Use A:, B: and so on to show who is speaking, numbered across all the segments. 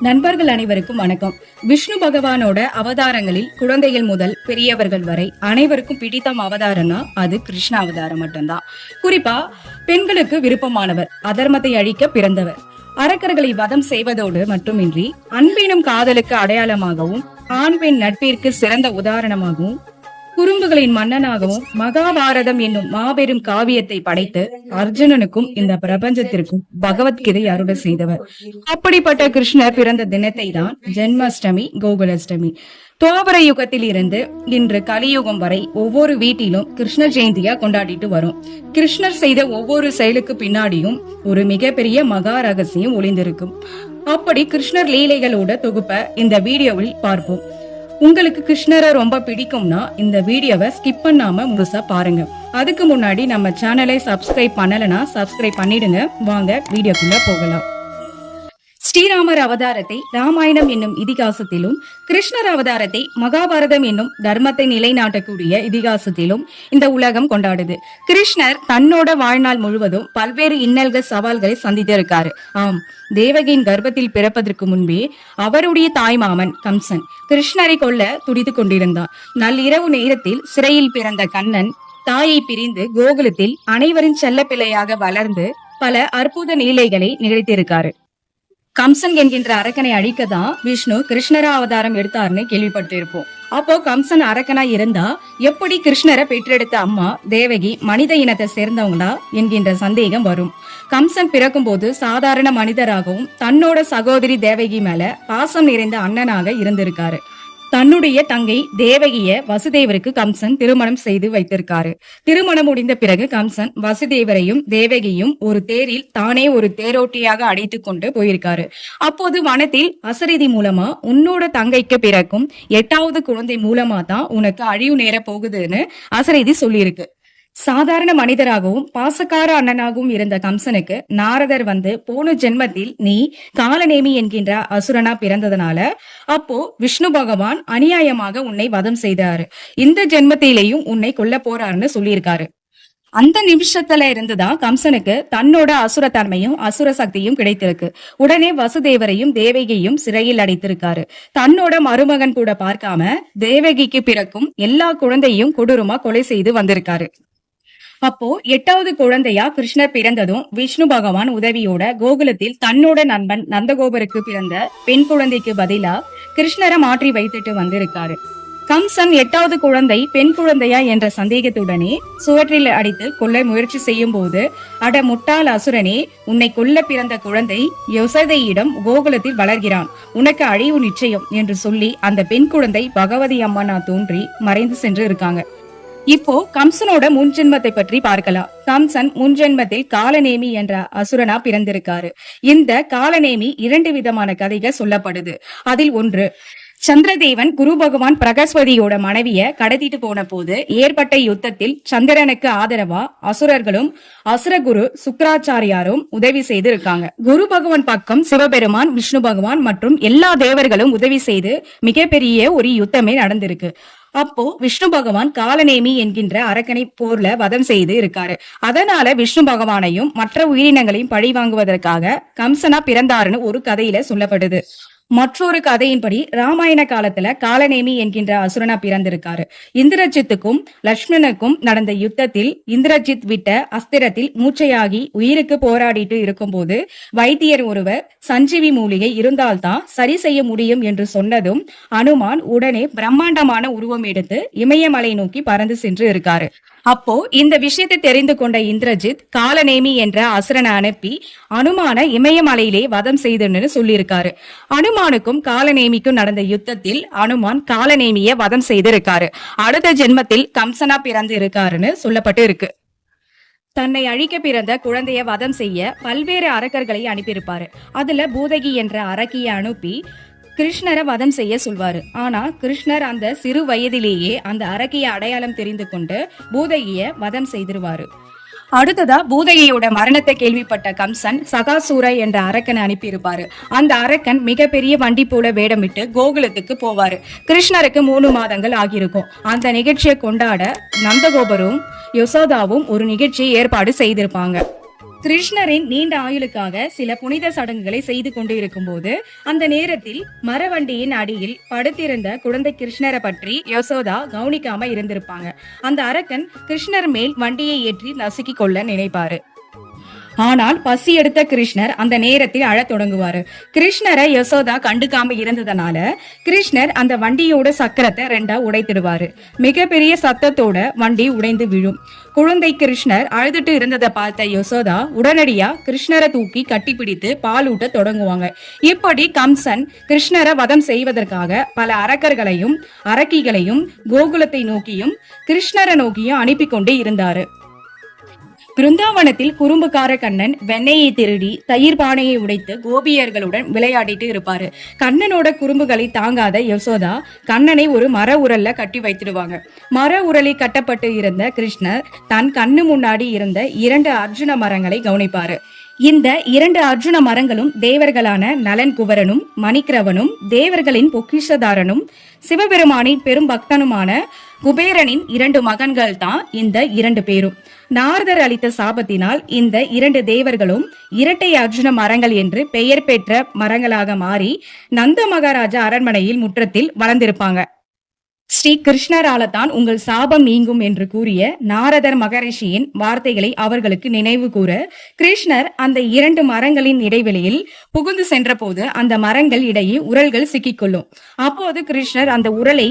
A: நண்பர்கள் அனைவருக்கும் வணக்கம். விஷ்ணு பகவானோட அவதாரங்களில் குழந்தைகள் முதல் பெரியவர்கள் வரை அனைவருக்கும் பிடித்தம் அவதாரம்னா அது கிருஷ்ண அவதாரம் மட்டும்தான். குறிப்பா பெண்களுக்கு விருப்பமானவர் அதர்மத்தை அழிக்க பிறந்தவர். அரக்கர்களை வதம் செய்வதோடு மட்டுமின்றி அன்பினும் காதலுக்கு அடையாளமாகவும் ஆண் பெண் நட்பிற்கு சிறந்த உதாரணமாகவும் குறும்புகளின் மன்னனாகவும் மகாபாரதம் என்னும் மாபெரும் காவியத்தை படைத்து அர்ஜுனனுக்கும் இந்த பிரபஞ்சத்திற்கும் பகவத்கீதை அருளை செய்தவர். அப்படிப்பட்ட கிருஷ்ணர் பிறந்த தினத்தை தான் ஜென்மாஷ்டமி கோகுலாஷ்டமி. துவாபர யுகத்தில் இருந்து இன்று கலியுகம் வரை ஒவ்வொரு வீட்டிலும் கிருஷ்ண ஜெயந்தியா கொண்டாடிட்டு வரும். கிருஷ்ணர் செய்த ஒவ்வொரு செயலுக்கு பின்னாடியும் ஒரு மிகப்பெரிய மகா ரகசியம் ஒளிந்திருக்கும். அப்படி கிருஷ்ணர் லீலைகளோட தொகுப்ப இந்த வீடியோவில் பார்ப்போம். உங்களுக்கு கிருஷ்ணரை ரொம்ப பிடிக்கும்னா இந்த வீடியோவை ஸ்கிப் பண்ணாம முழுசா பாருங்க. அதுக்கு முன்னாடி நம்ம சேனலை சப்ஸ்கிரைப் பண்ணலைன்னா சப்ஸ்கிரைப் பண்ணிடுங்க. வாங்க வீடியோக்குள்ள போகலாம். ஸ்ரீராமர் அவதாரத்தை ராமாயணம் என்னும் இதிகாசத்திலும் கிருஷ்ணர் அவதாரத்தை மகாபாரதம் என்னும் தர்மத்தை நிலைநாட்டக்கூடிய இதிகாசத்திலும் இந்த உலகம் கொண்டாடுது. கிருஷ்ணர் தன்னோட வாழ்நாள் முழுவதும் பல்வேறு இன்னல்கள் சவால்களை சந்தித்திருக்காரு. ஆம் தேவகியின் கர்ப்பத்தில் பிறப்பதற்கு முன்பே அவருடைய தாய்மாமன் கம்சன் கிருஷ்ணரை கொல்ல துடித்துக் கொண்டிருந்தார் நள்ளிரவு நேரத்தில் சிறையில் பிறந்த கண்ணன் தாயை பிரிந்து கோகுலத்தில் அனைவரின் செல்ல பிள்ளையாக வளர்ந்து பல அற்புத நீலைகளை நிகழ்த்தியிருக்காரு. கம்சன் என்கின்ற அரக்கனை அழிக்க தான் விஷ்ணு கிருஷ்ணரா அவதாரம் எடுத்தாருன்னு கேள்விப்பட்டிருப்போம். அப்போ கம்சன் அரக்கனா இருந்தா எப்படி கிருஷ்ணரை பெற்றெடுத்த அம்மா தேவகி மனித இனத்தை சேர்ந்தவங்களா என்கின்ற சந்தேகம் வரும். கம்சன் பிறக்கும்போது சாதாரண மனிதராகவும் தன்னோட சகோதரி தேவகி மேல பாசம் நிறைந்த அண்ணனாக இருந்திருக்காரு. தன்னுடைய தங்கை தேவகிய வசுதேவருக்கு கம்சன் திருமணம் செய்து வைத்திருக்காரு. திருமணம் முடிந்த பிறகு கம்சன் வசுதேவரையும் தேவகியும் ஒரு தேரில் தானே ஒரு தேரோட்டியாக அடைத்து கொண்டு போயிருக்காரு. அப்போது வனத்தில் அசரீதி மூலமா உன்னோட தங்கைக்கு பிறக்கும் எட்டாவது குழந்தை மூலமா தான் உனக்கு அழிவு நேர போகுதுன்னு அசரீதி சொல்லியிருக்கு. சாதாரண மனிதராகவும் பாசக்கார அண்ணனாகவும் இருந்த கம்சனுக்கு நாரதர் வந்து போன ஜென்மத்தில் நீ காலநேமி என்கின்ற அசுரனா பிறந்ததனால அப்போ விஷ்ணு பகவான் அநியாயமாக உன்னை வதம் செய்தாரு. இந்த ஜென்மத்திலேயும் உன்னை கொல்ல போறாருன்னு சொல்லியிருக்காரு. அந்த நிமிஷத்துல இருந்துதான் கம்சனுக்கு தன்னோட அசுரத்தன்மையும் அசுர சக்தியும் கிடைத்திருக்கு. உடனே வசுதேவரையும் தேவகியையும் சிறையில் அடைத்திருக்காரு. தன்னோட மருமகன் கூட பார்க்காம தேவகிக்கு பிறக்கும் எல்லா குழந்தையும் கொடூரமா கொலை செய்து வந்திருக்காரு. அப்போ எட்டாவது குழந்தையா கிருஷ்ணர் பிறந்ததும் விஷ்ணு பகவான் உதவியோட கோகுலத்தில் தன்னோட நண்பன் நந்தகோபருக்கு பிறந்த பெண் குழந்தைக்கு பதிலா கிருஷ்ணரை மாற்றி வைத்துட்டு வந்திருக்காரு. கம்சன் எட்டாவது குழந்தை பெண் குழந்தையா என்ற சந்தேகத்துடனே சுவற்றில் அடித்து கொல்ல முயற்சி செய்யும் போது அட முட்டாள் அசுரனே உன்னை கொல்ல பிறந்த குழந்தை யசதையிடம் கோகுலத்தில் வளர்கிறான். உனக்கு அழிவு நிச்சயம் என்று சொல்லி அந்த பெண் குழந்தை பகவதி அம்மனா தோன்றி மறைந்து சென்று இருக்காங்க. இப்போ கம்சனோட முன்ஜென்மத்தை பற்றி பார்க்கலாம். கம்சன் முன்ஜென்மத்தில் காலநேமி என்ற அசுரனா பிறந்திருக்காரு. இந்த காலநேமி இரண்டு விதமான கதைகள் சொல்லப்படுது. அதில் ஒன்று சந்திரதேவன் குரு பகவான் பிரகஸ்பதியோட மனைவிய கடத்திட்டு போன போது ஏற்பட்ட யுத்தத்தில் சந்திரனுக்கு ஆதரவா அசுரர்களும் அசுரகுரு சுக்கராச்சாரியாரும் உதவி செய்து இருக்காங்க குரு பகவான் பக்கம் சிவபெருமான் விஷ்ணு பகவான் மற்றும் எல்லா தேவர்களும் உதவி செய்து மிகப்பெரிய ஒரு யுத்தமே நடந்திருக்கு. அப்போ விஷ்ணு பகவான் காலநேமி என்கின்ற அரக்கனை போர்ல வதம் செய்து இருக்காரு. அதனால விஷ்ணு பகவானையும் மற்ற உயிரினங்களையும் பழி வாங்குவதற்காக கம்சனா பிறந்தாருன்னு ஒரு கதையில சொல்லப்படுது. மற்றொரு கதையின்படி ராமாயண காலத்துல காலநேமி என்கின்ற அசுரனா பிறந்திருக்காரு. இந்திரஜித்துக்கும் லக்ஷ்மணனுக்கும் நடந்த யுத்தத்தில் இந்திரஜித் விட்ட அஸ்திரத்தில் மூச்சையாகி உயிருக்கு போராடிட்டு இருக்கும்போது வைத்தியர் ஒருவர் சஞ்சீவி மூலிகை இருந்தால்தான் சரி செய்ய முடியும் என்று சொன்னதும் அனுமான் உடனே பிரம்மாண்டமான உருவம் எடுத்து இமயமலை நோக்கி பறந்து சென்று இருக்காரு. அப்போ இந்த விஷயத்தை தெரிந்து கொண்ட இந்திரஜித் காலநேமி என்ற அசுரனை அனுப்பி அனுமான இமயமலையிலே வதம் செய்துன்னு சொல்லியிருக்காரு. அனுமானுக்கும் காலநேமிக்கும் நடந்த யுத்தத்தில் அனுமான் காலநேமிய வதம் செய்திருக்காரு. அடுத்த ஜென்மத்தில் கம்சனா பிறந்து இருக்காருன்னு சொல்லப்பட்டு இருக்கு. தன்னை அழிக்க பிறந்த குழந்தைய வதம் செய்ய பல்வேறு அரக்கர்களை அனுப்பியிருப்பாரு. அதுல பூதகி என்ற அரக்கியை அனுப்பி கிருஷ்ணரை வதம் செய்ய சொல்வாரு. ஆனா கிருஷ்ணர் அந்த சிறு வயதிலேயே அந்த அரக்கிய அடையாளம் தெரிந்து கொண்டு பூதகிய வதம் செய்திருவாரு. அடுத்ததா பூதகியோட மரணத்தை கேள்விப்பட்ட கம்சன் சகாசூர என்ற அரக்கனை அனுப்பியிருப்பாரு. அந்த அரக்கன் மிகப்பெரிய வண்டி போல வேடமிட்டு கோகுலத்துக்கு போவாரு. கிருஷ்ணருக்கு மூணு மாதங்கள் ஆகியிருக்கும். அந்த நிகழ்ச்சியை கொண்டாட நந்தகோபரும் யசோதாவும் ஒரு நிகழ்ச்சியை ஏற்பாடு செய்திருப்பாங்க. கிருஷ்ணரின் நீண்ட ஆயுளுக்காக சில புனித சடங்குகளை செய்து கொண்டு இருக்கும்போது அந்த நேரத்தில் மரவண்டியின் அடியில் படுத்திருந்த குழந்தை கிருஷ்ணரை பற்றி யசோதா கவனிக்காம இருந்திருப்பாங்க. அந்த அரக்கன் கிருஷ்ணர் மேல் வண்டியை ஏற்றி நசுக்கி கொள்ள நினைப்பாரு. ஆனால் பசி எடுத்த கிருஷ்ணர் அந்த நேரத்தில் அழத் தொடங்குவாரு. கிருஷ்ணரை யசோதா கண்டுக்காம இருந்ததனால கிருஷ்ணர் அந்த வண்டியோட சக்கரத்தை ரெண்டா உடைத்திடுவாரு. மிகப்பெரிய சத்தத்தோட வண்டி உடைந்து விழும். குழந்தை கிருஷ்ணர் அழுதுட்டு இருந்ததை பார்த்த யசோதா உடனடியா கிருஷ்ணரை தூக்கி கட்டிப்பிடித்து பாலூட்ட தொடங்குவாங்க. இப்படி கம்சன் கிருஷ்ணரை வதம் செய்வதற்காக பல அரக்கர்களையும் அரக்கிகளையும் கோகுலத்தை நோக்கியும் கிருஷ்ணரை நோக்கியும் அனுப்பி கொண்டே இருந்தாரு. பிருந்தாவனத்தில் குறும்புக்கார கண்ணன் வெண்ணையை திருடி தயிர் பானையை உடைத்து கோபியர்களுடன் விளையாடிட்டு இருப்பாரு. கண்ணனோட குறும்புகளை தாங்காத யசோதா கண்ணனை ஒரு மர உரல்ல கட்டி வைத்திடுவாங்க. மர உரலில் கட்டப்பட்டு இருந்த கிருஷ்ணர் தன் கண்ணு முன்னாடி இருந்த இரண்டு அர்ஜுன மரங்களை கவனிப்பாரு. இந்த இரண்டு அர்ஜுன மரங்களும் தேவர்களான நலன் குவரனும் மணிக்கிரவனும் தேவர்களின் பொக்கிஷதாரனும் சிவபெருமானின் பெரும் பக்தனுமான குபேரனின் இரண்டு மகன்கள் தான் இந்த இரண்டு பேரும். நாரதர் அளித்த சாபத்தினால் இந்த இரண்டு தேவர்களும் இரட்டை அர்ஜுன மரங்கள் என்று பெயர் பெற்ற மரங்களாக மாறி நந்த மகாராஜா அரண்மனையில் முற்றத்தில் வளர்ந்திருப்பாங்க. ஸ்ரீ கிருஷ்ணரால தான் உங்கள் சாபம் நீங்கும் என்று கூறிய நாரதர் மகரிஷியின் வார்த்தைகளை அவர்களுக்கு நினைவு கூற கிருஷ்ணர் அந்த இரண்டு மரங்களின் இடைவெளியில் புகுந்து சென்றபோது அந்த மரங்கள் இடையே உரல்கள் சிக்கிக்கொள்ளும். அப்போது கிருஷ்ணர் அந்த உரலை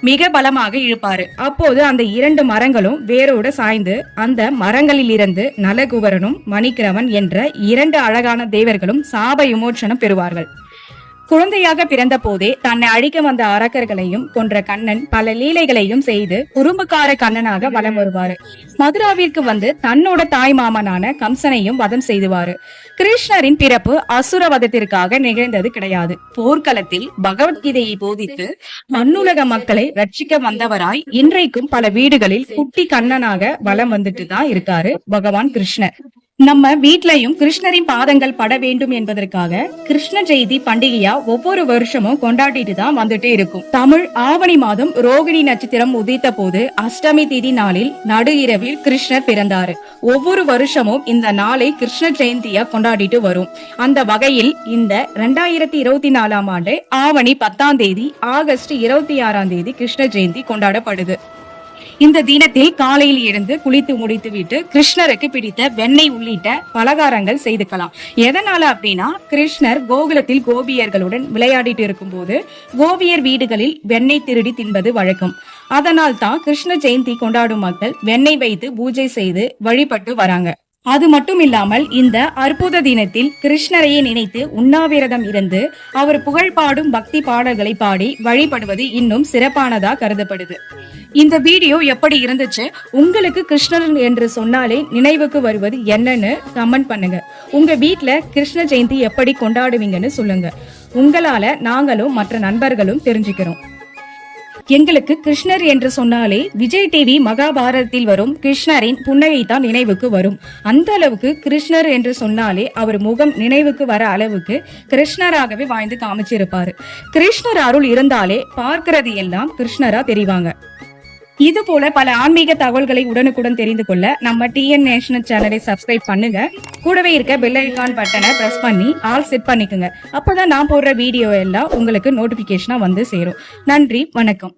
A: மிக பலமாக இழுப்பாரு. அப்போது அந்த இரண்டு மரங்களும் வேரோடு சாய்ந்து அந்த மரங்களிலிருந்து நலகுவரனும் மணிக்கிரவன் என்ற இரண்டு அழகான தேவர்களும் சாப விமோச்சனம் பெறுவார்கள். குழந்தையாக பிறந்த போதே தன்னை அழிக்க வந்த அரக்கர்களையும் கொன்ற கண்ணன் பல லீலைகளையும் செய்து குறும்புக்கார கண்ணனாக வலம் வருவாரு. மதுராவிற்கு வந்து தன்னோட தாய் மாமனான கம்சனையும் வதம் செய்துவாரு. கிருஷ்ணரின் பிறப்பு அசுர வதத்திற்காக நிகழ்ந்தது கிடையாது. போர்க்களத்தில் பகவத்கீதையை போதித்து மண்ணுலக மக்களை ரட்சிக்க வந்தவராய் இன்றைக்கும் பல வீடுகளில் குட்டி கண்ணனாக வலம் வந்துட்டு தான் இருக்காரு பகவான் கிருஷ்ணர். நம்ம வீட்லயும் கிருஷ்ணரின் பாதங்கள் பட வேண்டும் என்பதற்காக கிருஷ்ண ஜெயந்தி பண்டிகையா ஒவ்வொரு வருஷமும் கொண்டாடிட்டு தான் வந்துட்டே இருக்கும். தமிழ் ஆவணி மாதம் ரோகிணி நட்சத்திரம் உதித்த போது அஷ்டமி திதி நாளில் நடு இரவில் கிருஷ்ணர் பிறந்தாரு. ஒவ்வொரு வருஷமும் இந்த நாளை கிருஷ்ண ஜெயந்தியா கொண்டாடிட்டு வரும். அந்த வகையில் இந்த ரெண்டாயிரத்தி இருபத்தி நாலாம் ஆண்டு ஆவணி பத்தாம் தேதி ஆகஸ்ட் இருபத்தி ஆறாம் தேதி கிருஷ்ண ஜெயந்தி கொண்டாடப்படுது. இந்த தினத்தில் காலையில் எழுந்து குளித்து முடித்துவிட்டு கிருஷ்ணருக்கு பிடித்த வெண்ணெய் உள்ளிட்ட பலகாரங்கள் செய்துக்கலாம். எதனால அப்படின்னா கிருஷ்ணர் கோகுலத்தில் கோபியர்களுடன் விளையாடிட்டு இருக்கும்போது கோபியர் வீடுகளில் வெண்ணெய் திருடி தின்பது வழக்கம். அதனால் தான் கிருஷ்ண ஜெயந்தி கொண்டாடும் மக்கள் வெண்ணெய் வைத்து பூஜை செய்து வழிபட்டு வராங்க. அது மட்டும் இல்லாமல் இந்த அற்புத தினத்தில் கிருஷ்ணரையே நினைத்து உண்ணாவிரதம் இருந்து அவர் புகழ் பாடும் பக்தி பாடல்களை பாடி வழிபடுவது இன்னும் சிறப்பானதா கருதப்படுது. இந்த வீடியோ எப்படி இருந்துச்சு? உங்களுக்கு கிருஷ்ணன் என்று சொன்னாலே நினைவுக்கு வருவது என்னன்னு கமெண்ட் பண்ணுங்க. உங்க வீட்டுல கிருஷ்ண ஜெயந்தி எப்படி கொண்டாடுவீங்கன்னு சொல்லுங்க. உங்களால நாங்களும் மற்ற நண்பர்களும் தெரிஞ்சுக்கிறோம். எங்களுக்கு கிருஷ்ணர் என்று சொன்னாலே விஜய் டிவி மகாபாரதத்தில் வரும் கிருஷ்ணரின் புன்னகை தான் நினைவுக்கு வரும். அந்த அளவுக்கு கிருஷ்ணர் என்று சொன்னாலே அவர் முகம் நினைவுக்கு வர அளவுக்கு கிருஷ்ணராகவே வாழ்ந்து காமிச்சிருப்பாரு. கிருஷ்ணர் அருள் இருந்தாலே பார்க்கிறது எல்லாம் கிருஷ்ணரா தெரிவாங்க. இது போல பல ஆன்மீக தகவல்களை உடனுக்குடன் தெரிந்து கொள்ள நம்ம டிஎன் நேஷனல் சேனலை சப்ஸ்கிரைப் பண்ணுங்க. கூடவே இருக்க பெல் ஐகான் பட்டனை பிரஸ் பண்ணி ஆல் செட் பண்ணிக்கோங்க. அப்பதான் நான் போடுற வீடியோ எல்லாம் உங்களுக்கு நோட்டிபிகேஷனா வந்து சேரும். நன்றி வணக்கம்.